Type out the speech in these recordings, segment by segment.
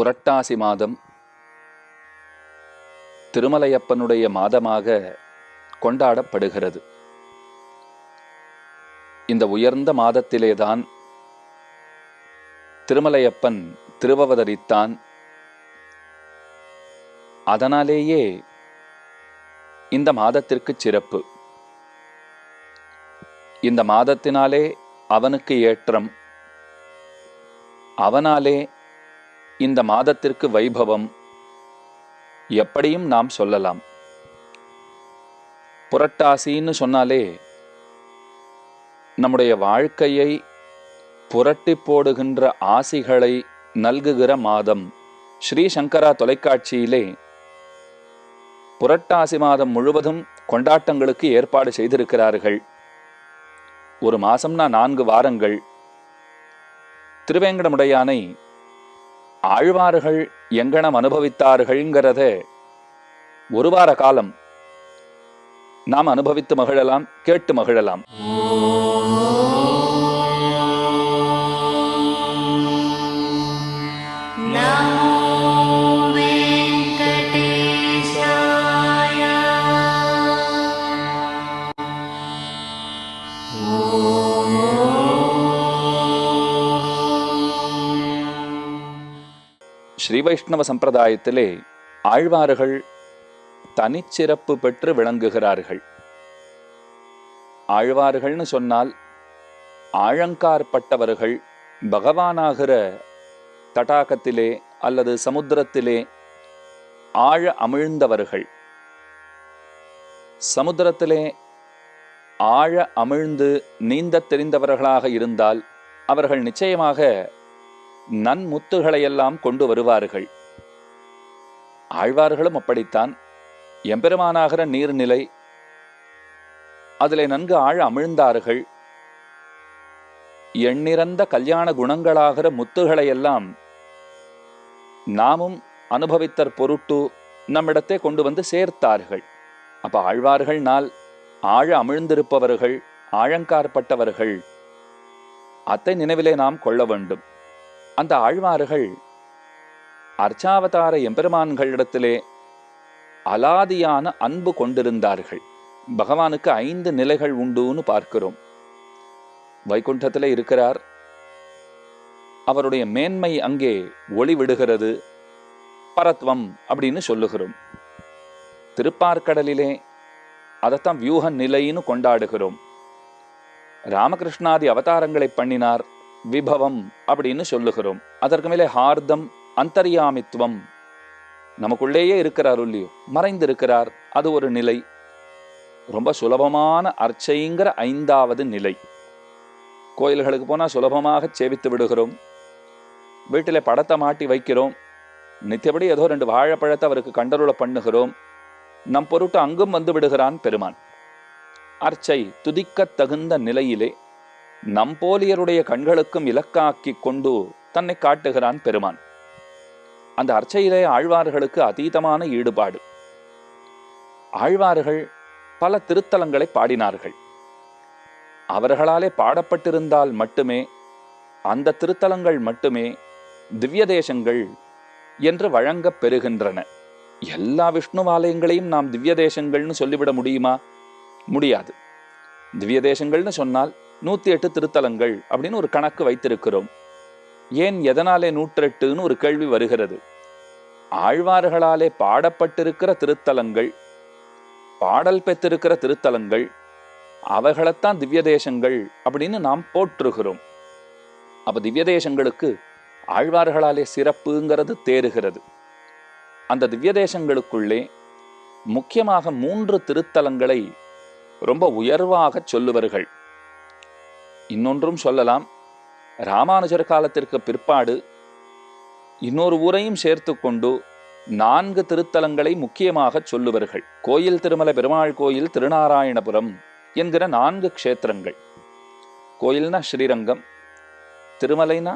புரட்டாசி மாதம் திருமலையப்பனுடைய மாதமாக கொண்டாடப்படுகிறது. இந்த உயர்ந்த மாதத்திலேதான் திருமலையப்பன் திருவவதரித்தான். அதனாலேயே இந்த மாதத்திற்கு சிறப்பு. இந்த மாதத்தினாலே அவனுக்கு ஏற்றம். அவனாலே இந்த மாதத்திற்கு வைபவம் எப்படியும் நாம் சொல்லலாம். புரட்டாசின்னு சொன்னாலே நம்முடைய வாழ்க்கையை புரட்டி போடுகின்ற ஆசிகளை நல்குகிற மாதம். ஸ்ரீ சங்கரா தொலைக்காட்சியிலே புரட்டாசி மாதம் முழுவதும் கொண்டாட்டங்களுக்கு ஏற்பாடு செய்திருக்கிறார்கள். ஒரு மாசம்னா நான்கு வாரங்கள். திருவேங்கடமுடையானை ஆழ்வார்கள் எங்கனம் அனுபவித்தார்கள்ங்கிறத ஒரு வார காலம் நாம் அனுபவித்து மகிழலாம் கேட்டு மகிழலாம். ஸ்ரீ வைஷ்ணவ சம்பிரதாயத்திலே ஆழ்வார்கள் தனிச்சிறப்பு பெற்று விளங்குகிறார்கள். ஆழ்வார்கள்னு சொன்னால் ஆழங்கார்பட்டவர்கள் பகவானாகிற தடாகத்திலே அல்லது சமுத்திரத்திலே ஆழ அமிழ்ந்தவர்கள். சமுத்திரத்திலே ஆழ அமிழ்ந்து நீந்தத் தெரிந்தவர்களாக இருந்தால் அவர்கள் நிச்சயமாக நன்முத்துகளையெல்லாம் கொண்டு வருவார்கள். ஆழ்வார்களும் அப்படித்தான். எம்பெருமானாகிற நீர்நிலை அதிலே நன்கு ஆழ அமிழ்ந்தார்கள். எண்ணிறந்த கல்யாண குணங்களாகிற முத்துகளையெல்லாம் நாமும் அனுபவித்தற் பொருட்டு நம்மிடத்தே கொண்டு வந்து சேர்த்தார்கள். அப்ப ஆழ்வார்கள் நாள் ஆழ அமிழ்ந்திருப்பவர்கள் ஆழங்கார்பட்டவர்கள் அத்தை நினைவிலே நாம் கொள்ள வேண்டும். அந்த ஆழ்வார்கள் அர்ச்சாவதார எம்பெருமான்களிடத்திலே அலாதியான அன்பு கொண்டிருந்தார்கள். பகவானுக்கு ஐந்து நிலைகள் உண்டுன்னு பார்க்கிறோம். வைகுண்டத்திலே இருக்கிறார். அவருடைய மேன்மை அங்கே ஒளி விடுகிறது பரத்வம் அப்படின்னு சொல்லுகிறோம். திருப்பார்க்கடலிலே அதைத்தான் வியூக நிலைன்னு கொண்டாடுகிறோம். ராமகிருஷ்ணாதி அவதாரங்களை பண்ணினார். விபவம் அப்படின்னு சொல்லுகிறோம். அதற்கு மேலே ஹார்தம் அந்தர்யாமித்துவம். நமக்குள்ளேயே இருக்கிறார் இல்லையோ மறைந்திருக்கிறார். அது ஒரு நிலை. ரொம்ப சுலபமான அர்ச்சைங்கிற ஐந்தாவது நிலை. கோயில்களுக்கு போனால் சுலபமாக சேவித்து விடுகிறோம். வீட்டில் படத்தை மாட்டி வைக்கிறோம். நித்தியபடி ஏதோ ரெண்டு வாழைப்பழத்தை அவருக்கு கண்டருள பண்ணுகிறோம். நம் பொருட்டு அங்கும் வந்து விடுகிறான் பெருமான். அர்ச்சை துதிக்கத் தகுந்த நிலையிலே நம்போலியருடைய கண்களுக்கும் இலக்காக்கி கொண்டு தன்னை காட்டுகிறான் பெருமான். அந்த அர்ச்சையிலே ஆழ்வார்களுக்கு அதீதமான ஈடுபாடு. ஆழ்வார்கள் பல திருத்தலங்களை பாடினார்கள். அவர்களாலே பாடப்பட்டிருந்தால் மட்டுமே அந்த திருத்தலங்கள் மட்டுமே திவ்ய தேசங்கள் என்று வழங்கப் பெறுகின்றன. எல்லா விஷ்ணுவாலயங்களையும் நாம் திவ்ய தேசங்கள்னு சொல்லிவிட முடியுமா? முடியாது. திவ்ய தேசங்கள்னு சொன்னால் நூத்தி எட்டு திருத்தலங்கள் அப்படின்னு ஒரு கணக்கு வைத்திருக்கிறோம். ஏன் எதனாலே நூற்றெட்டுன்னு ஒரு கேள்வி வருகிறது. ஆழ்வார்களாலே பாடப்பட்டிருக்கிற திருத்தலங்கள் பாடல் பெற்றிருக்கிற திருத்தலங்கள் அவைகளைத்தான் திவ்ய தேசங்கள் அப்படின்னு நாம் போற்றுகிறோம். அப்போ திவ்ய தேசங்களுக்கு ஆழ்வார்களாலே சிறப்புங்கிறது தேறுகிறது. அந்த திவ்ய தேசங்களுக்குள்ளே முக்கியமாக மூன்று திருத்தலங்களை ரொம்ப உயர்வாக சொல்லுவார்கள். இன்னொன்றும் சொல்லலாம். ராமானுஜர் காலத்திற்கு பிற்பாடு இன்னொரு ஊரையும் சேர்த்து கொண்டு நான்கு திருத்தலங்களை முக்கியமாக சொல்லுவார்கள். கோயில் திருமலை பெருமாள் கோயில் திருநாராயணபுரம் என்கிற நான்கு க்ஷேத்திரங்கள். கோயில்னா ஸ்ரீரங்கம் திருமலைனா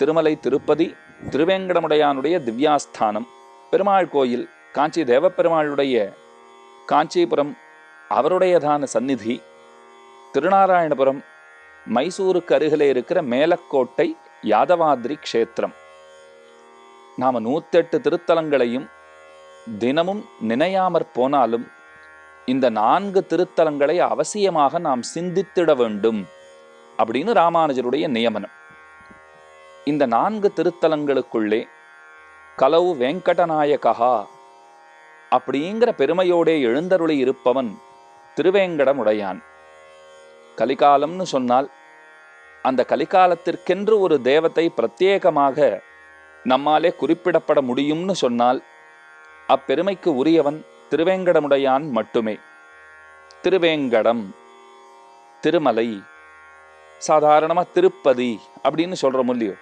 திருமலை திருப்பதி திருவேங்கடமுடையானுடைய திவ்யாஸ்தானம் பெருமாள் கோயில் காஞ்சி தேவப்பெருமாளுடைய காஞ்சிபுரம் அவருடையதான சந்நிதி திருநாராயணபுரம் மைசூருக்கு அருகிலே இருக்கிற மேலக்கோட்டை யாதவாத்ரி க்ஷேத்திரம். நாம நூத்தெட்டு திருத்தலங்களையும் தினமும் நினையாமற் போனாலும் இந்த நான்கு திருத்தலங்களை அவசியமாக நாம் சிந்தித்திட வேண்டும் அப்படின்னு ராமானுஜருடைய நியமனம். இந்த நான்கு திருத்தலங்களுக்குள்ளே கலவு வெங்கடநாயகா அப்படிங்கிற பெருமையோடே எழுந்தருளி இருப்பவன் திருவேங்கடமுடையான். கலிகாலம்னு சொன்னால் அந்த கலிகாலத்திற்கென்று ஒரு தேவத்தை பிரத்யேகமாக நம்மாலே குறிப்பிடப்பட முடியும்னு சொன்னால் அப்பெருமைக்கு உரியவன் திருவேங்கடமுடையான் மட்டுமே. திருவேங்கடம் திருமலை சாதாரணமாக திருப்பதி அப்படின்னு சொல்கிறோம் இல்லையோ?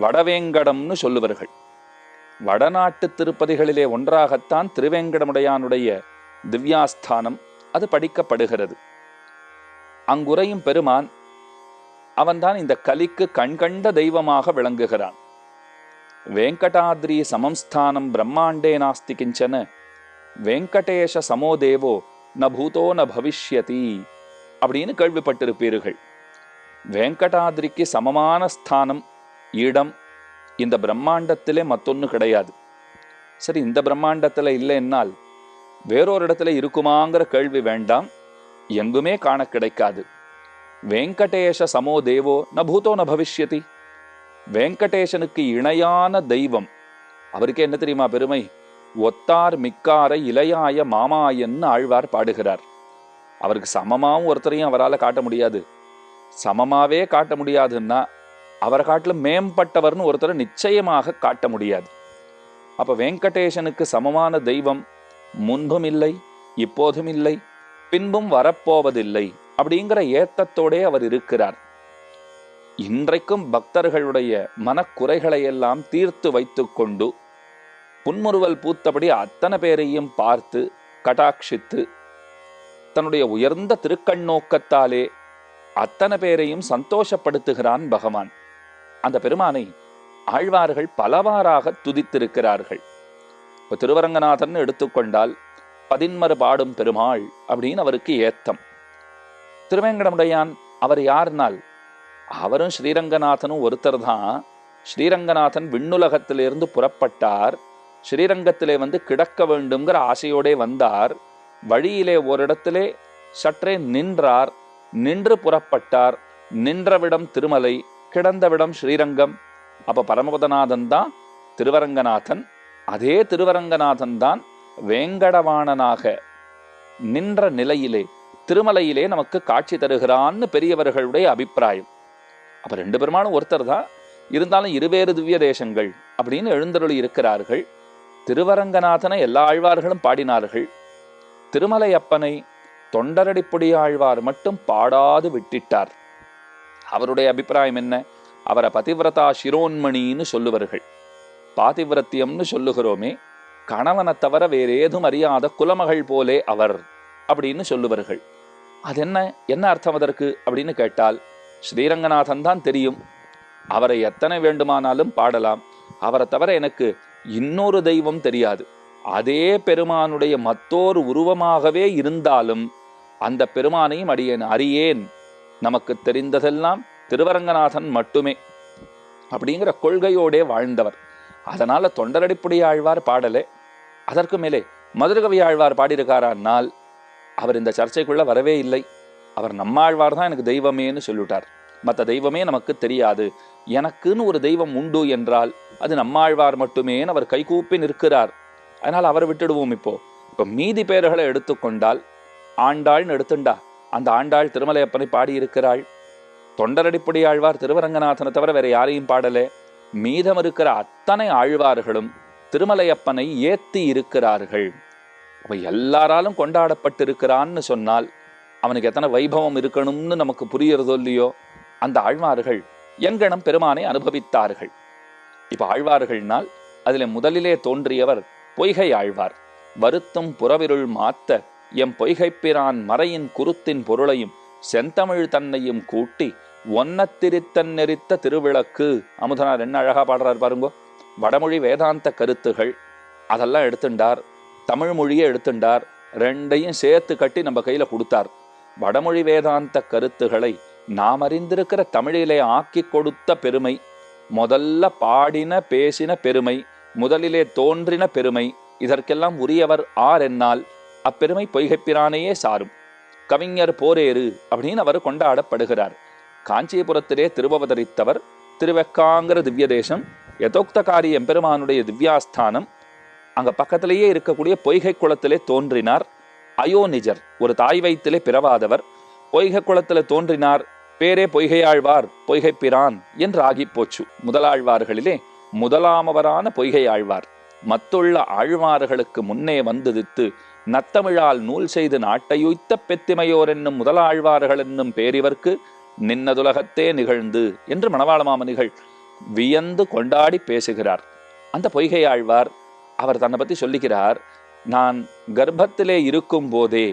வடவேங்கடம்னு சொல்லுவார்கள். வடநாட்டு திருப்பதிகளிலே ஒன்றாகத்தான் திருவேங்கடமுடையானுடைய திவ்யாஸ்தானம் அது படிக்கப்படுகிறது. அங்குரையும் பெருமான் அவன்தான் இந்த கலிக்கு கண்கண்ட தெய்வமாக விளங்குகிறான். வேங்கடாத்ரி சமம்ஸ்தானம் பிரம்மாண்டே நாஸ்தி கிஞ்சன. வெங்கடேஷ சமோ தேவோ ந பூதோ ந பவிஷ்யதி அப்படின்னு கேள்விப்பட்டிருப்பீர்கள். வெங்கடாத்ரிக்கு சமமான ஸ்தானம் இடம் இந்த பிரம்மாண்டத்திலே மத்தொன்று கிடையாது. சரி இந்த பிரம்மாண்டத்தில் இல்லைன்னால் வேறொரு இடத்துல இருக்குமாங்கிற கேள்வி வேண்டாம். எங்குமே காண கிடைக்காது. வெங்கடேஷ சமோ தேவோ ந பூதோ ந பவிஷ்யதி. வெங்கடேசனுக்கு இணையான தெய்வம். அவருக்கு என்ன தெரியுமா பெருமை? ஒத்தார் மிக்கார இளையாய மாமாயன்னு ஆழ்வார் பாடுகிறார். அவருக்கு சமமாகவும் ஒருத்தரையும் அவரால் காட்ட முடியாது. சமமாகவே காட்ட முடியாதுன்னா அவரை காட்டிலும் மேம்பட்டவர்னு ஒருத்தரை நிச்சயமாக காட்ட முடியாது. அப்போ வெங்கடேசனுக்கு சமமான தெய்வம் முன்பும் இல்லை இப்போதும் இல்லை பின்பும் வரப்போவதில்லை. அப்படிங்கிற ஏத்தத்தோடே அவர் இருக்கிறார். இன்றைக்கும் பக்தர்களுடைய மனக்குறைகளை எல்லாம் தீர்த்து வைத்துக்கொண்டு புன்முறுவல் பூத்தபடி அத்தனை பேரையும் பார்த்து கடாட்சித்து தன்னுடைய உயர்ந்த திருக்கண்ணோக்கத்தாலே அத்தனை பேரையும் சந்தோஷப்படுத்துகிறான் பகவான். அந்த பெருமானை ஆழ்வார்கள் பலவாறாக துதித்திருக்கிறார்கள். இப்போ திருவரங்கநாதன் எடுத்துக்கொண்டால் பதின்மறு பாடும் பெருமாள் அப்படின்னு அவருக்கு ஏத்தம். திருவேங்கடமுடையான் அவர் யார்னால்? அவரும் ஸ்ரீரங்கநாதனும் ஒருத்தர் தான் ஸ்ரீரங்கநாதன் விண்ணுலகத்திலிருந்து புறப்பட்டார். ஸ்ரீரங்கத்திலே வந்து கிடக்க வேண்டுங்கிற ஆசையோடே வந்தார். வழியிலே ஓரிடத்திலே சற்றே நின்றார். நின்று புறப்பட்டார். நின்றவிடம் திருமலை கிடந்தவிடம் ஸ்ரீரங்கம். அப்ப பரமபதநாதன் தான் திருவரங்கநாதன். அதே திருவரங்கநாதன் தான் வேங்கடவாணனாக நின்ற நிலையிலே திருமலையிலே நமக்கு காட்சி தருகிறான்னு பெரியவர்களுடைய அபிப்பிராயம். அப்போ ரெண்டு பெருமானும் ஒருத்தர் தான். இருந்தாலும் இருவேறு திவ்ய தேசங்கள் அப்படின்னு எழுந்தருளி இருக்கிறார்கள். திருவரங்கநாதனை எல்லா ஆழ்வார்களும் பாடினார்கள். திருமலை அப்பனை தொண்டரடிப்பொடி ஆழ்வார் மட்டும் பாடாது விட்டிட்டார். அவருடைய அபிப்பிராயம் என்ன? அவரை பதிவிரதா சிரோன்மணின்னு சொல்லுவார்கள். பாதிவிரத்தியம்னு சொல்லுகிறோமே கணவனை தவிர வேறு ஏதும் அறியாத குலமகள் போலே அவர் அப்படின்னு சொல்லுவார்கள். அது என்ன என்ன அர்த்தம் அதற்கு? அப்படின்னு கேட்டால் ஸ்ரீரங்கநாதன் தான் தெரியும். அவரை எத்தனை வேண்டுமானாலும் பாடலாம். அவரை தவிர எனக்கு இன்னொரு தெய்வம் தெரியாது. அதே பெருமானுடைய மத்தோர் உருவமாகவே இருந்தாலும் அந்த பெருமானையும் அடியேன் அறியேன். நமக்கு தெரிந்ததெல்லாம் திருவரங்கநாதன் மட்டுமே அப்படிங்கிற கொள்கையோடே வாழ்ந்தவர். அதனால தொண்டரடிப்புடைய ஆழ்வார் பாடலே. அதற்கு மேலே மதுரகவி ஆழ்வார் பாடியிருக்காரானால் அவர் இந்த சர்ச்சைக்குள்ளே வரவே இல்லை. அவர் நம்மாழ்வார் தான் எனக்கு தெய்வமேன்னு சொல்லிவிட்டார். மற்ற தெய்வமே நமக்கு தெரியாது. எனக்குன்னு ஒரு தெய்வம் உண்டு என்றால் அது நம்மாழ்வார் மட்டுமேன்னு அவர் கைகூப்பி நிற்கிறார். அதனால் அவரை விட்டுடுவோம் இப்போ. இப்போ மீதி பேர்களை எடுத்துக்கொண்டால் ஆண்டாள்னு எடுத்துண்டா. அந்த ஆண்டாள் திருமலையப்பனை பாடியிருக்கிறாள். தொண்டரடிப்புடி ஆழ்வார் திருவரங்கநாதனை தவிர வேற யாரையும் பாடலே. மீதம் இருக்கிற அத்தனை ஆழ்வார்களும் திருமலையப்பனை ஏத்தி இருக்கிறார்கள். அவன் எல்லாராலும் கொண்டாடப்பட்டிருக்கிறான்னு சொன்னால் அவனுக்கு எத்தனை வைபவம் இருக்கணும்னு நமக்கு புரியறதோ இல்லையோ அந்த ஆழ்வார்கள் எங்கனம் பெருமானை அனுபவித்தார்கள். இப்ப ஆழ்வார்கள்னால் அதிலே முதலிலே தோன்றியவர் பொய்கை ஆழ்வார். வருத்தும் புறவிருள் மாத்த எம் பொய்கைப்பிரான் மறையின் குருத்தின் பொருளையும் செந்தமிழ் தன்னையும் கூட்டி ஒன்னத்திரித்தன் நெறித்த திருவிளக்கு. அமுதனார் என்ன அழகா பாடுறார் பாருங்கோ. வடமொழி வேதாந்த கருத்துகள். அதெல்லாம் எடுத்துண்டார். தமிழ் மொழியை எடுத்துண்டார். ரெண்டையும் சேர்த்து கட்டி நம்ம கையில் கொடுத்தார். வடமொழி வேதாந்த கருத்துகளை நாம் அறிந்திருக்கிற தமிழிலே ஆக்கி கொடுத்த பெருமை முதல்ல பாடின பேசின பெருமை முதலிலே தோன்றின பெருமை இதற்கெல்லாம் உரியவர் ஆர் என்னால். அப்பெருமை பொய்கைப்பிரானையே சாரும். கவிஞர் போரேறு அப்படின்னு அவர் கொண்டாடப்படுகிறார். காஞ்சிபுரத்திலே திருவவதரித்தவர் திருவெக்காங்கிற திவ்ய தேசம் யதோக்தகாரி எம்பெருமானுடைய திவ்யாஸ்தானம் அங்க பக்கத்திலேயே இருக்கக்கூடிய பொய்கை குளத்திலே தோன்றினார் அயோனிஜர். ஒரு தாய் வயிற்றிலே பிறவாதவர். பொய்கை குளத்திலே தோன்றினார். பேரே பொய்கையாழ்வார் பொய்கை பிரான் என்று ஆகிப் போச்சு. முதலாழ்வார்களிலே முதலாமவரான பொய்கை ஆழ்வார் மத்துள்ள ஆழ்வார்களுக்கு முன்னே வந்துதித்து நத்தமிழால் நூல் செய்து நாட்டையுய்த்த பெத்திமையோர் என்னும் முதலாழ்வார்கள் என்னும் பேரிவர்க்கு நின்னதுலகத்தே நிகழ்ந்து என்று மணவாள மாமனிகள் வியந்து கொண்டாடி பேசுகிறார். அந்த பொய்கை ஆழ்வார் அவர் தன்னை பற்றி சொல்லிக்கிறார் நான் கர்ப்பத்திலே இருக்கும் போதே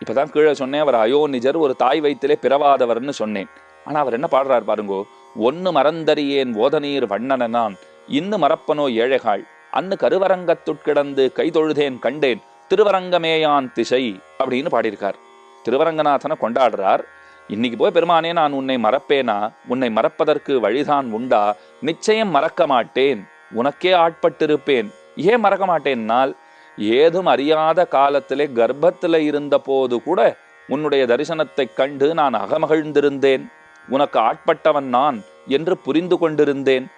இப்பதான் கீழே சொன்னேன் அவர் அயோனிஜர் ஒரு தாய் வயிற்றிலே பிறவாதவர்னு சொன்னேன். ஆனால் அவர் என்ன பாடுறார் பாருங்கோ ஒன்னு மறந்தறியேன் ஓதநீர் வண்ணன நான் இன்னு மறப்பனோ ஏழைகாள் அன்னு கருவரங்கத்துட்கிடந்து கைதொழுதேன் கண்டேன் திருவரங்கமேயான் திசை அப்படின்னு பாடியிருக்கார். திருவரங்கநாதனை கொண்டாடுறார். இன்னைக்கு போய் பெருமானே நான் உன்னை மறப்பேனா? உன்னை மறப்பதற்கு வழிதான் உண்டா? நிச்சயம் மறக்க மாட்டேன் உனக்கே ஆட்பட்டிருப்பேன் ஏன் மறக்க மாட்டேன்னால் ஏதும் அறியாத காலத்திலே கர்ப்பத்தில் இருந்த போது கூட உன்னுடைய தரிசனத்தைக் கண்டு நான் அகமகிழ்ந்திருந்தேன். உனக்கு ஆட்பட்டவன் நான் என்று புரிந்து கொண்டிருந்தேன்.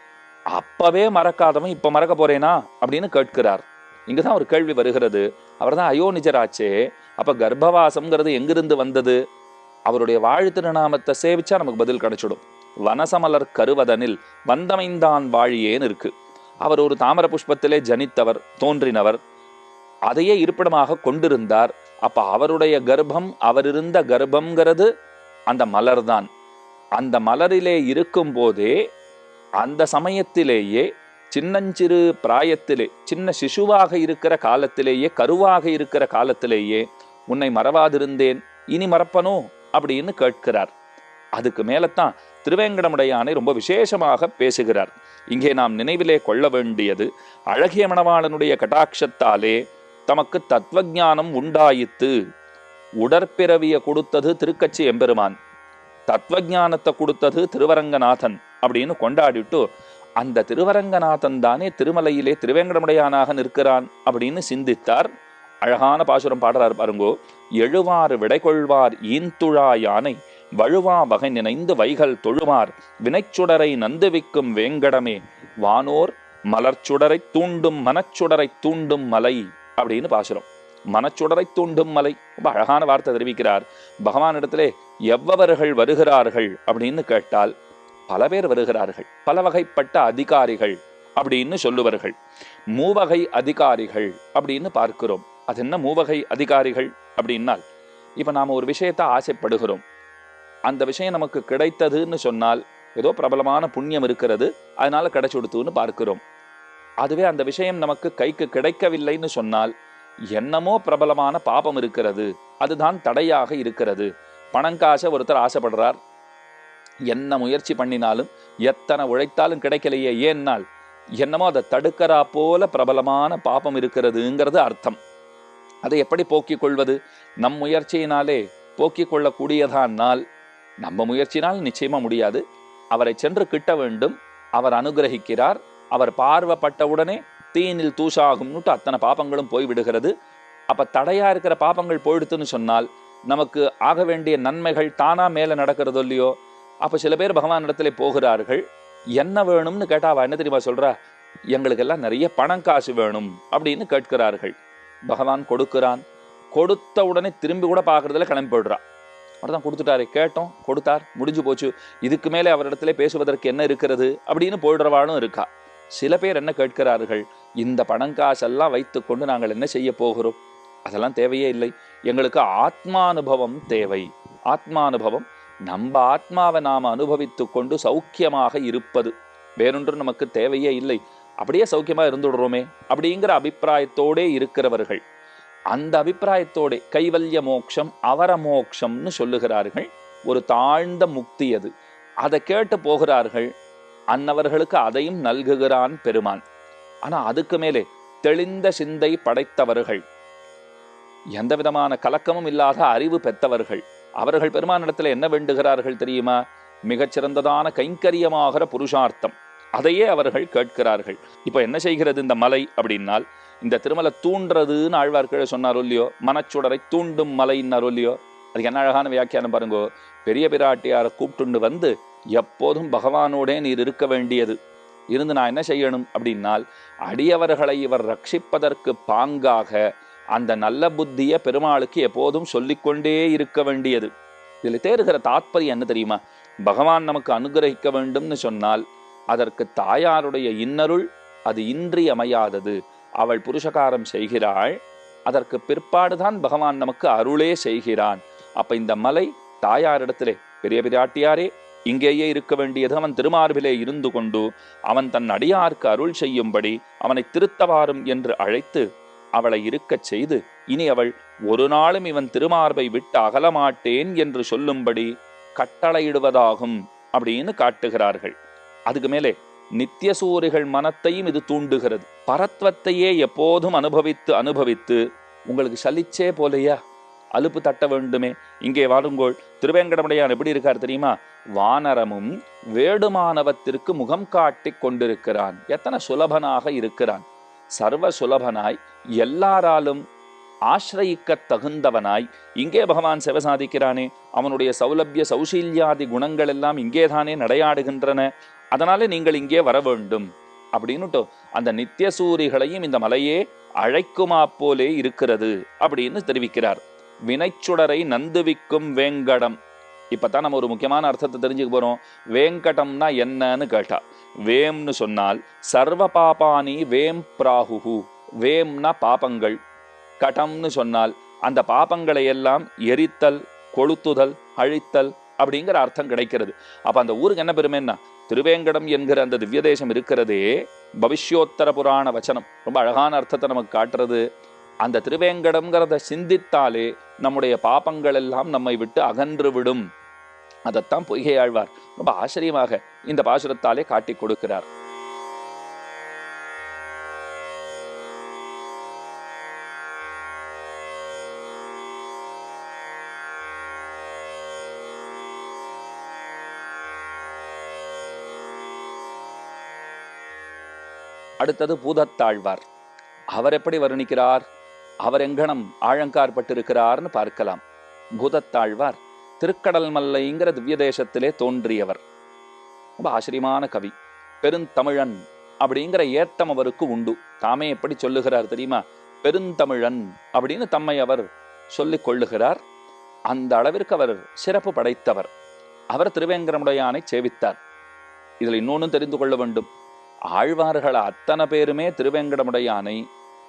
அப்பவே மறக்காதவன் இப்ப மறக்க போறேனா? அப்படின்னு கேட்கிறார். இங்கதான் ஒரு கேள்வி வருகிறது. அவர்தான் அயோனிஜராச்சே அப்ப கர்ப்பவாசம்ங்கிறது எங்கிருந்து வந்தது? அவருடைய வாழ் திருநாமத்தை சேவிச்சா நமக்கு பதில் கிடைச்சிடும். வனசமலர் கருவதனில் வந்தமைந்தான் வாழியேன்னு இருக்கு. அவர் ஒரு தாமர புஷ்பத்திலே ஜனித்தவர் தோன்றினவர். அதையே இருப்பிடமாக கொண்டிருந்தார். அப்ப அவருடைய கர்ப்பம் அவர் இருந்த கர்ப்பம்ங்கிறது அந்த மலர்தான். அந்த மலரிலே இருக்கும் போதே அந்த சமயத்திலேயே சின்னஞ்சிறு பிராயத்திலே சின்ன சிசுவாக இருக்கிற காலத்திலேயே கருவாக இருக்கிற காலத்திலேயே உன்னை மறவாதிருந்தேன் இனி மறப்பனோ? அப்படின்னு கேட்கிறார். அதுக்கு மேலத்தான் திருவேங்கடமுடையானை ரொம்ப விசேஷமாக பேசுகிறார். இங்கே நாம் நினைவிலே கொள்ள வேண்டியது அழகிய மணவாளனுடைய கட்டாட்சத்தாலே தமக்கு தத்துவஞானம் உண்டாயித்து உடற்பிறவிய கொடுத்தது திருக்கச்சி எம்பெருமான் தத்துவஞானத்தை கொடுத்தது திருவரங்கநாதன் அப்படின்னு கொண்டாடிட்டு அந்த திருவரங்கநாதன் தானே திருமலையிலே திருவேங்கடமுடையானாக நிற்கிறான் அப்படின்னு சிந்தித்தார். அழகான பாசுரம் பாடுறார் பாருங்கோ எழுவாறு விடைகொள்வார் ஈந்துழா யானை வழுவா வகை நினைந்து வைகள் தொழுமார் வினைச்சுடரை நந்துவிக்கும் வேங்கடமே. வானோர் மலர்ச்சுடரை தூண்டும் மனச்சுடரை தூண்டும் மலை அப்படின்னு பாசுரம். மனச்சுடரை தூண்டும் மலை. ரொம்ப அழகான வார்த்தை தெரிவிக்கிறார். பகவானிடத்திலே எவ்வவர்கள் வருகிறார்கள் அப்படின்னு கேட்டால் பல பேர் வருகிறார்கள். பல வகைப்பட்ட அதிகாரிகள் அப்படின்னு சொல்லுவார்கள். மூவகை அதிகாரிகள் அப்படின்னு பார்க்கிறோம். அது என்ன மூவகை அதிகாரிகள் அப்படின்னால் இப்போ நாம ஒரு விஷயத்தை ஆசைப்படுகிறோம். அந்த விஷயம் நமக்கு கிடைத்ததுன்னு சொன்னால் ஏதோ பிரபலமான புண்ணியம் இருக்கிறது அதனால கிடைச்சுடுத்துன்னு பார்க்கிறோம். அதுவே அந்த விஷயம் நமக்கு கைக்கு கிடைக்கவில்லைன்னு சொன்னால் என்னமோ பிரபலமான பாபம் இருக்கிறது அதுதான் தடையாக இருக்கிறது. பணங்காசை ஒருத்தர் ஆசைப்படுறார். என்ன முயற்சி பண்ணினாலும் எத்தனை உழைத்தாலும் கிடைக்கலையே ஏன்னால் என்னமோ அதை தடுக்கிறா போல பிரபலமான பாபம் இருக்கிறதுங்கிறது அர்த்தம். அதை எப்படி போக்கிக் கொள்வது? நம் முயற்சியினாலே போக்கிக் கொள்ளக்கூடியதானால் நம்ம முயற்சினால் நிச்சயமா முடியாது. அவரை சென்று கிட்ட வேண்டும். அவர் அனுகிரகிக்கிறார். அவர் பார்வைப்பட்டவுடனே தீனில் தூசாகும்னுட்டு அத்தனை பாப்பங்களும் போய்விடுகிறது அப்ப தடையா இருக்கிற பாப்பங்கள் போயிடுத்துன்னு சொன்னால் நமக்கு ஆக வேண்டிய நன்மைகள் தானா மேல நடக்கிறதோ இல்லையோ? அப்ப சில பேர் பகவான் இடத்துல போகிறார்கள். என்ன வேணும்னு கேட்டா அவ என்ன தெரியுமா சொல்றா? எங்களுக்கு எல்லாம் நிறைய பணம் காசு வேணும் அப்படின்னு கேட்கிறார்கள். பகவான் கொடுக்கிறான். கொடுத்த உடனே திரும்பி கூட பாக்குறதுல கிளம்பி போயிடுறான் மட்டும் கொடுத்துட்டாரு. கேட்டோம் கொடுத்தார் முடிஞ்சு போச்சு. இதுக்கு மேலே அவரிடத்துல பேசுவதற்கு என்ன இருக்கிறது? அப்படின்னு போயிடுறவாளும் இருக்கா. சில பேர் என்ன கேட்கிறார்கள்? இந்த பணங்காசெல்லாம் வைத்துக்கொண்டு நாங்கள் என்ன செய்ய போகிறோம்? அதெல்லாம் தேவையே இல்லை. எங்களுக்கு ஆத்மானுபவம் தேவை. ஆத்மானுபவம் நம்ம ஆத்மாவை நாம் அனுபவித்து கொண்டு சௌக்கியமாக இருப்பது. வேறொன்றும் நமக்கு தேவையே இல்லை. அப்படியே சௌக்கியமா இருந்துடுறோமே அப்படிங்கிற அபிப்பிராயத்தோடே இருக்கிறவர்கள். அந்த அபிப்பிராயத்தோட கைவல்ய மோக்ஷம் அவர மோக்ஷம்னு சொல்லுகிறார்கள். ஒரு தாழ்ந்த முக்தி அது. அதை கேட்டு போகிறார்கள். அன்னவர்களுக்கு அதையும் நல்குகிறான் பெருமான். ஆனா அதுக்கு மேலே தெளிந்த சிந்தை படைத்தவர்கள் எந்த விதமான கலக்கமும் இல்லாத அறிவு பெற்றவர்கள் அவர்கள் பெருமானிடத்துல என்ன வேண்டுகிறார்கள் தெரியுமா? மிகச்சிறந்ததான கைங்கரியமாகிற புருஷார்த்தம். அதையே அவர்கள் கேட்கிறார்கள். இப்போ என்ன செய்கிறது இந்த மலை அப்படின்னால் இந்த திருமலை தூண்டுறதுன்னு ஆழ்வார்கிழ சொன்னாரோ இல்லையோ? மனச்சுடரை தூண்டும் மலைன்னாரோ இல்லையோ? அதுக்கு என்ன அழகான வியாக்கியானம் பாருங்கோ. பெரிய பிராட்டியாரை கூப்பிட்டுண்டு வந்து எப்போதும் பகவானோடே நீர் இருக்க வேண்டியது. இருந்து நான் என்ன செய்யணும் அப்படின்னால் அடியவர்களை இவர் ரட்சிப்பதற்கு பாங்காக அந்த நல்ல புத்தியை பெருமாளுக்கு எப்போதும் சொல்லிக்கொண்டே இருக்க வேண்டியது. இதில் தேறுகிற தாத்பரியம் என்ன தெரியுமா? பகவான் நமக்கு அனுகிரகிக்க வேண்டும்னு சொன்னால் அதற்கு தாயாருடைய இன்னருள் அது இன்றியமையாதது. அவள் புருஷகாரம் செய்கிறாள். அதற்கு பிற்பாடுதான் பகவான் நமக்கு அருளே செய்கிறான். அப்ப இந்த மலை தாயாரிடத்திலே பெரிய பிராட்டியாரே இங்கேயே இருக்க வேண்டியது அவன் திருமார்பிலே இருந்து கொண்டு அவன் தன் அடியார்க்கு அருள் செய்யும்படி அவனை திருத்தவாரும் என்று அழைத்து அவளை இருக்கச் செய்து இனி அவள் ஒரு நாளும் இவன் திருமார்பை விட்டு அகலமாட்டேன் என்று சொல்லும்படி கட்டளையிடுவதாகும் அப்படின்னு காட்டுகிறார்கள். அதுக்கு மேலே நித்தியசூரிகள் மனத்தையும் இது தூண்டுகிறது. பரத்வத்தையே எப்போதும் அனுபவித்து அனுபவித்து உங்களுக்கு சலிச்சே போலையா? அலுப்பு தட்ட வேண்டுமே. இங்கே வாருங்கோள் திருவேங்கடமுடையான் எப்படி இருக்கார் தெரியுமா? வானரமும் வேடுமானவத்திற்கு முகம் காட்டிக் கொண்டிருக்கிறான். எத்தனை சுலபனாக இருக்கிறான். சர்வ சுலபனாய் எல்லாராலும் ஆசிரயிக்க தகுந்தவனாய் இங்கே பகவான் சிவ சாதிக்கிறானே. அவனுடைய சௌலபிய சௌசீல்யாதி குணங்கள் எல்லாம் இங்கேதானே நடையாடுகின்றன. அதனால நீங்கள் இங்கே வர வேண்டும். அப்படின்னுட்டு அந்த நித்தியசூரிகளையும் இந்த மலையே அழைக்குமா போலே இருக்கிறது அப்படின்னு தெரிவிக்கிறார். வினைச்சுடரை நந்துவிக்கும் வேங்கடம். இப்பதான் நம்ம ஒரு முக்கியமான அர்த்தத்தை தெரிஞ்சுக்க போறோம். வேங்கடம்னா என்னன்னு கேட்டா வேம்னு சொன்னால் சர்வ பாபானி வேம் பிராகுஹு வேம்னா பாபங்கள். கடம்னு சொன்னால் அந்த பாபங்களை எல்லாம் எரித்தல் கொளுத்துதல் அழித்தல் அப்படிங்கிற அர்த்தம் கிடைக்கிறது. அப்ப அந்த ஊருக்கு என்ன பெருமைன்னா திருவேங்கடம் என்கிற அந்த திவ்ய தேசம் இருக்கிறதே பவிஷ்யோத்தர புராண வச்சனம். ரொம்ப அழகான அர்த்தத்தை நமக்கு காட்டுறது. அந்த திருவேங்கடம்ங்கிறத சிந்தித்தாலே நம்முடைய பாபங்கள் எல்லாம் நம்மை விட்டு அகன்று விடும். அதைத்தான் பொய்கை ஆழ்வார் ரொம்ப ஆச்சரியமாக இந்த பாசுரத்தாலே காட்டிக் கொடுக்கிறார். அடுத்தது பூதத்தாழ்வார். அவர் எப்படி வர்ணிக்கிறார்? அவர் எங்கனம் ஆழங்கார் பட்டிருக்கிறார்னு பார்க்கலாம். பூதத்தாழ்வார் திருக்கடல் மல்லைங்கிற திவ்ய தேசத்திலே தோன்றியவர். ரொம்ப ஆச்சரியமான கவி. பெருந்தமிழன் அப்படிங்கிற ஏத்தம் அவருக்கு உண்டு. தாமே எப்படி சொல்லுகிறார் தெரியுமா? பெருந்தமிழன் அப்படின்னு தம்மை அவர் சொல்லிக் கொள்ளுகிறார். அந்த அளவிற்கு அவர் சிறப்பு படைத்தவர். அவர் திருவேங்கரமுடையானை சேவித்தார். இதில் இன்னொன்னும் தெரிந்து கொள்ள வேண்டும். ஆழ்வார்கள் அத்தனை பேருமே திருவேங்கடமுடையானை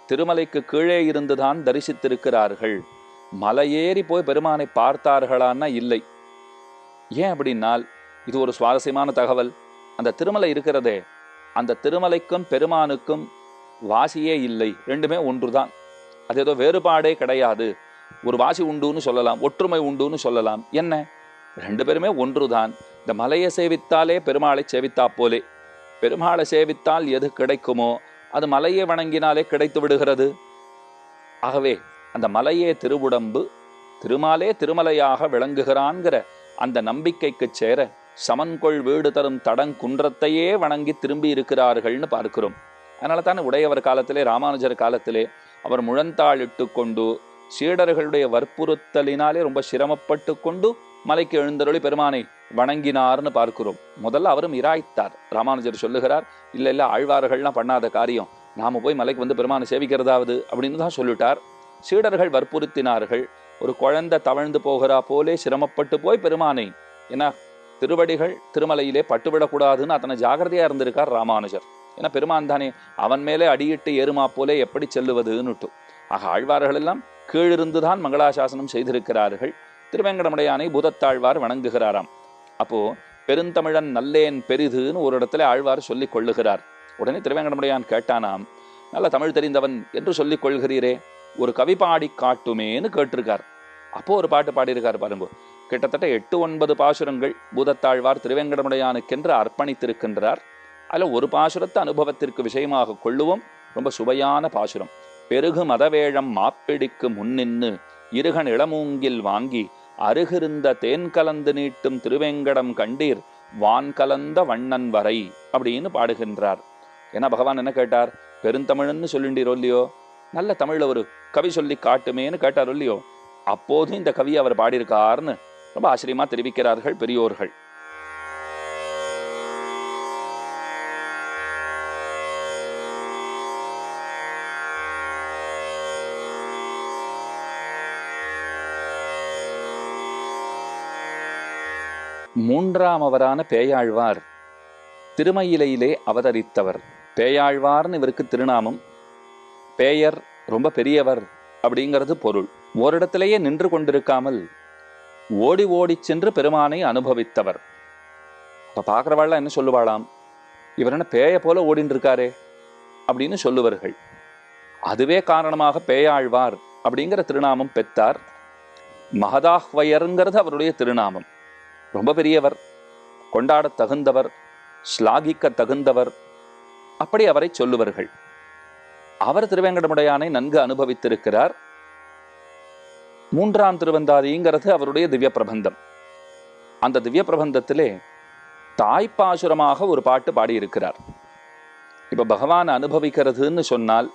திருமலைக்கு கீழே இருந்துதான் தரிசித்திருக்கிறார்கள். மலையேறி போய் பெருமானை பார்த்தார்களான்னா இல்லை. ஏன் அப்படின்னால் இது ஒரு சுவாரஸ்யமான தகவல். அந்த திருமலை இருக்கிறதே அந்த திருமலைக்கும் பெருமானுக்கும் வாசியே இல்லை. ரெண்டுமே ஒன்றுதான். அது ஏதோ வேறுபாடே கிடையாது. ஒரு வாசி உண்டுன்னு சொல்லலாம் ஒற்றுமை உண்டுன்னு சொல்லலாம். என்ன? ரெண்டு பேருமே ஒன்றுதான். இந்த மலையை சேவித்தாலே பெருமாளை சேவித்தா போலே. பெருமாளை சேவித்தால் எது கிடைக்குமோ அது மலையை வணங்கினாலே கிடைத்து விடுகிறது. ஆகவே அந்த மலையே திருவுடம்பு திருமாலே திருமலையாக விளங்குகிறான்கிற அந்த நம்பிக்கைக்கு சேர சமன்கொள் வீடு தரும் தடங்குன்றத்தையே வணங்கி திரும்பி இருக்கிறார்கள்னு பார்க்கிறோம். அதனால தானே உடையவர் காலத்திலே ராமானுஜர் காலத்திலே அவர் முழந்தாளிட்டு கொண்டு சீடர்களுடைய வற்புறுத்தலினாலே ரொம்ப சிரமப்பட்டு கொண்டு மலைக்கு எழுந்தருளி பெருமானை வணங்கினார்னு பார்க்கிறோம். முதல்ல அவரும் இராய்த்தார். ராமானுஜர் சொல்லுகிறார் இல்ல இல்ல ஆழ்வார்கள்லாம் பண்ணாத காரியம். நாம் போய் மலைக்கு வந்து பெருமானை சேவிக்கிறதாவது? அப்படின்னு தான் சொல்லிட்டார். சீடர்கள் வற்புறுத்தினார்கள். ஒரு குழந்தை தவழ்ந்து போகிறா போலே சிரமப்பட்டு போய் பெருமானை ஏன்னா திருவடிகள் திருமலையிலே பட்டுவிடக்கூடாதுன்னு அத்தனை ஜாகிரதையாக இருந்திருக்கார் ராமானுஜர். ஏன்னா பெருமான் தானே அவன் மேலே அடியிட்டு ஏறுமா போலே எப்படி செல்லுவதுன்னுட்டு. ஆக ஆழ்வார்கள் எல்லாம் கீழிருந்துதான் மங்களாசாசனம் செய்திருக்கிறார்கள். திருவேங்கடமுடையானை பூதத்தாழ்வார் வணங்குகிறாராம். அப்போ பெருந்தமிழன் நல்லேன் பெரிதுன்னு ஒரு இடத்துல ஆழ்வார் சொல்லிக் கொள்ளுகிறார். உடனே திருவேங்கடமுடையான் கேட்டானாம் நல்ல தமிழ் தெரிந்தவன் என்று சொல்லிக் கொள்கிறீரே ஒரு கவி பாடி காட்டுமேன்னு கேட்டிருக்கார். அப்போ ஒரு பாட்டு பாடியிருக்கார் பாருங்க. கிட்டத்தட்ட எட்டு ஒன்பது பாசுரங்கள் பூதத்தாழ்வார் திருவேங்கடமுடையானுக்கென்று அர்ப்பணித்திருக்கின்றார். அதில் ஒரு பாசுரத்தை அனுபவத்திற்கு விஷயமாக கொள்ளுவோம். ரொம்ப சுவையான பாசுரம். பெருகு மதவேழம் மாப்பிடிக்கு முன்னின்னு இருகன் இளமூங்கில் வாங்கி அருகிருந்த தேன் கலந்து நீட்டும் திருவேங்கடம் கண்டீர் வான் கலந்த வண்ணன் வரை அப்படின்னு பாடுகின்றார். ஏன்னா பகவான் என்ன கேட்டார்? பெருந்தமிழ்னு சொல்லிண்டீரோ இல்லையோ? நல்ல தமிழ்ல ஒரு கவி சொல்லி காட்டுமேன்னு கேட்டாரோ இல்லையோ? அப்போதும் இந்த கவி அவர் பாடியிருக்காருன்னு ரொம்ப ஆச்சரியமாக தெரிவிக்கிறார்கள் பெரியோர்கள். மூன்றாம் அவரான பேயாழ்வார். திருமயிலையிலே அவதரித்தவர். பேயாழ்வார்னு இவருக்கு திருநாமம். பேயர் ரொம்ப பெரியவர் அப்படிங்கிறது பொருள். ஓரிடத்திலேயே நின்று கொண்டிருக்காமல் ஓடி ஓடி சென்று பெருமானை அனுபவித்தவர். இப்போ பார்க்குறவாள்லாம் என்ன சொல்லுவாளாம்? இவர் என்ன பேய போல ஓடின்னு இருக்காரே அப்படின்னு சொல்லுவார்கள். அதுவே காரணமாக பேயாழ்வார் அப்படிங்கிற திருநாமம் பெற்றார். மகதாஹ்வயருங்கிறது அவருடைய திருநாமம். ரொம்ப பெரியவர் கொண்டாடத் தகுந்தவர் ஸ்லாகிக்க தகுந்தவர் அப்படி அவரை சொல்லுவார்கள். அவர் திருவேங்கடமுடையானை நன்கு அனுபவித்திருக்கிறார். மூன்றாம் திருவந்தாதிங்கிறது அவருடைய திவ்ய பிரபந்தம் அந்த திவ்ய பிரபந்தத்திலே தாய்ப்பாசுரமாக ஒரு பாட்டு பாடியிருக்கிறார். இப்போ பகவான் அனுபவிக்கிறதுன்னு சொன்னால்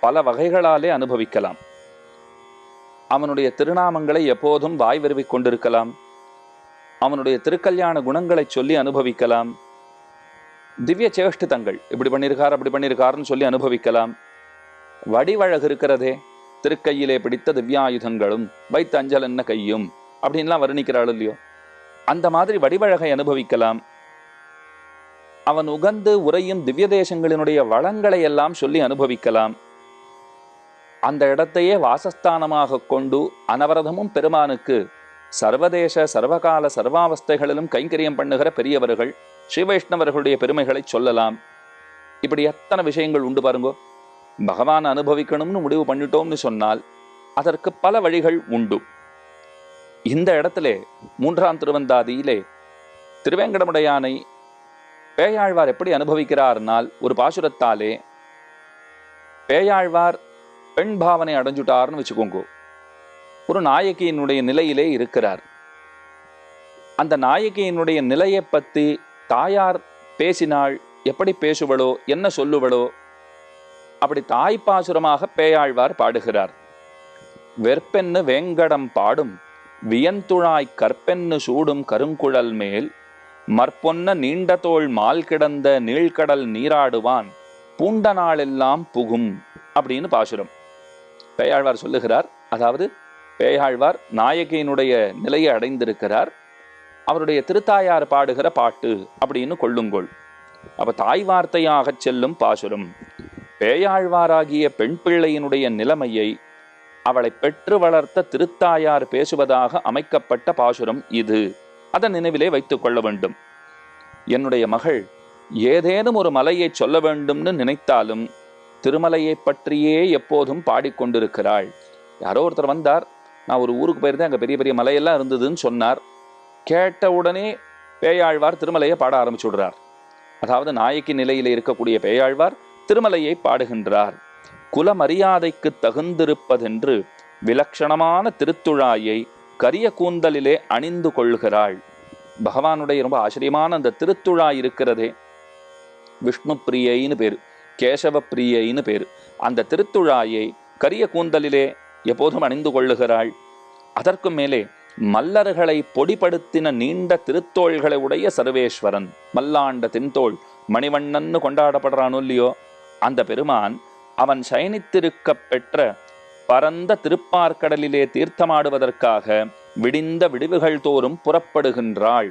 பல வகைகளாலே அனுபவிக்கலாம். அவனுடைய திருநாமங்களை எப்போதும் வாய் விரும்பிக் கொண்டிருக்கலாம். அவனுடைய திருக்கல்யாண குணங்களை சொல்லி அனுபவிக்கலாம். திவ்ய சேஷ்டிதங்கள் இப்படி பண்ணியிருக்கார் அப்படி பண்ணியிருக்காருன்னு சொல்லி அனுபவிக்கலாம். வடிவழகு இருக்கிறதே திருக்கையிலே பிடித்த திவ்யாயுதங்களும் வைத்த அஞ்சல் என்ன கையும் அப்படின்லாம் வர்ணிக்கிறாள் இல்லையோ? அந்த மாதிரி வடிவழகை அனுபவிக்கலாம். அவன் உகந்து உரையும் திவ்ய தேசங்களினுடைய வளங்களை எல்லாம் சொல்லி அனுபவிக்கலாம். அந்த இடத்தையே வாசஸ்தானமாக கொண்டு அனவரதமும் பெருமானுக்கு சர்வதேச சர்வகால சர்வாவஸ்தைகளிலும் கைங்கரியம் பண்ணுகிற பெரியவர்கள் ஸ்ரீவைஷ்ணவர்களுடைய பெருமைகளை சொல்லலாம். இப்படி எத்தனை விஷயங்கள் உண்டு பாருங்கோ. பகவான் அனுபவிக்கணும்னு முடிவு பண்ணிட்டோம்னு சொன்னால் அதற்கு பல வழிகள் உண்டு. இந்த இடத்திலே மூன்றாம் திருவந்தாதியிலே திருவேங்கடமுடையானை பேயாழ்வார் எப்படி அனுபவிக்கிறார்னால் ஒரு பாசுரத்தாலே பேயாழ்வார் பெண் பாவனை அடைஞ்சுட்டார்னு வச்சுக்கோங்க. ஒரு நாயகியினுடைய நிலையிலே இருக்கிறார். அந்த நாயகியினுடைய நிலையை பற்றி தாயார் பேசினாள் எப்படி பேசுவளோ என்ன சொல்லுவளோ அப்படி தாய்ப்பாசுரமாக பேயாழ்வார் பாடுகிறார். வெற்பென்னு வேங்கடம் பாடும் வியந்துழாய் கற்பென்னு சூடும் கருங்குழல் மேல் மற்பொன்ன நீண்ட தோள் மால் கிடந்த நீழ்கடல் நீராடுவான் பூண்ட நாளெல்லாம் புகும் அப்படின்னு பாசுரம். பேயாழ்வார் சொல்லுகிறார் அதாவது பேயாழ்வார் நாயகியினுடைய நிலையை அடைந்திருக்கிறார். அவருடைய திருத்தாயார் பாடுகிற பாட்டு அப்படின்னு கொள்ளுங்கொள். அப்ப தாய் வார்த்தையாகச் செல்லும் பாசுரம். பேயாழ்வாராகிய பெண் பிள்ளையினுடைய நிலைமையை அவளை பெற்று வளர்த்த திருத்தாயார் பேசுவதாக அமைக்கப்பட்ட பாசுரம் இது. அதன் நினைவிலே வைத்துக் கொள்ள வேண்டும். என்னுடைய மகள் ஏதேனும் ஒரு மலையை சொல்ல வேண்டும்னு நினைத்தாலும் திருமலையை பற்றியே எப்போதும் பாடிக்கொண்டிருக்கிறாள். யாரோ ஒருத்தர் வந்தார் நான் ஒரு ஊருக்கு போயிருந்தேன் அங்கே பெரிய பெரிய மலையெல்லாம் இருந்ததுன்னு சொன்னார். கேட்ட உடனே பேயாழ்வார் திருமலையை பாட ஆரம்பிச்சு விடுறார் அதாவது நாயக்கி நிலையில் இருக்கக்கூடிய பேயாழ்வார் திருமலையை பாடுகின்றார். குலமரியாதைக்கு தகுந்திருப்பதென்று விலட்சணமான திருத்துழாயை கரிய கூந்தலிலே அணிந்து கொள்கிறாள். பகவானுடைய ரொம்ப ஆச்சரியமான அந்த திருத்துழா இருக்கிறதே. விஷ்ணு பிரியைன்னு பேர் கேசவ பிரியைன்னு பேர். அந்த திருத்துழாயை கரிய கூந்தலிலே எப்போதும் அணிந்து கொள்ளுகிறாள். அதற்கும் மேலே மல்லர்களை பொடிப்படுத்தின நீண்ட திருத்தோள்களை உடைய சர்வேஸ்வரன் மல்லாண்ட தென்தோள் மணிவண்ணன்னு கொண்டாடப்படுறானோ இல்லையோ? அந்த பெருமான் அவன் சயனித்திருக்க பெற்ற பரந்த திருப்பார்க்கடலிலே தீர்த்தமாடுவதற்காக விடிந்த விடிவுகள் தோறும் புறப்படுகின்றாள்.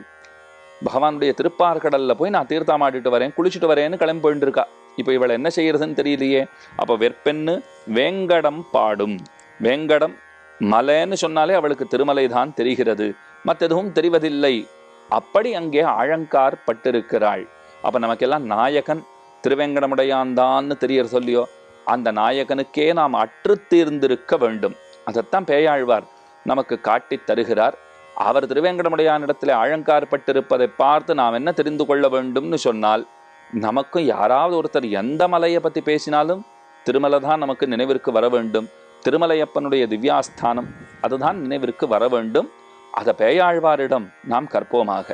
பகவானுடைய திருப்பார்கடல்ல போய் நான் தீர்த்தமாடிட்டு வரேன் குளிச்சுட்டு வரேன்னு கிளம்பி போயிட்டு இருக்கா இப்போ இவள் என்ன செய்யறதுன்னு தெரியலையே. அப்போ வெற்பெண்ணு வேங்கடம் பாடும். வேங்கடம் மலைன்னு சொன்னாலே அவளுக்கு திருமலை தான் தெரிகிறது. மற்றெதுவும் தெரிவதில்லை. அப்படி அங்கே ஆழங்கார் பட்டிருக்கிறாள் அப்ப நமக்கெல்லாம் நாயகன் திருவேங்கடமுடையான்தான்னு தெரியற சொல்லியோ அந்த நாயகனுக்கே நாம் அற்று தீர்ந்திருக்க வேண்டும். அதைத்தான் பேயாழ்வார் நமக்கு காட்டித் தருகிறார். அவர் திருவேங்கடமுடையானிடத்தில் ஆழங்கார் பட்டிருப்பதை பார்த்து நாம் என்ன தெரிந்து கொள்ள வேண்டும்னு சொன்னால் நமக்கும் யாராவது ஒருத்தர் எந்த மலையை பத்தி பேசினாலும் திருமலை தான் நமக்கு நினைவிற்கு வர வேண்டும். திருமலையப்பனுடைய திவ்யாஸ்தானம் அதுதான் நினைவிற்கு வர வேண்டும் அதை பேயாழ்வாரிடம் நாம் கற்போமாக.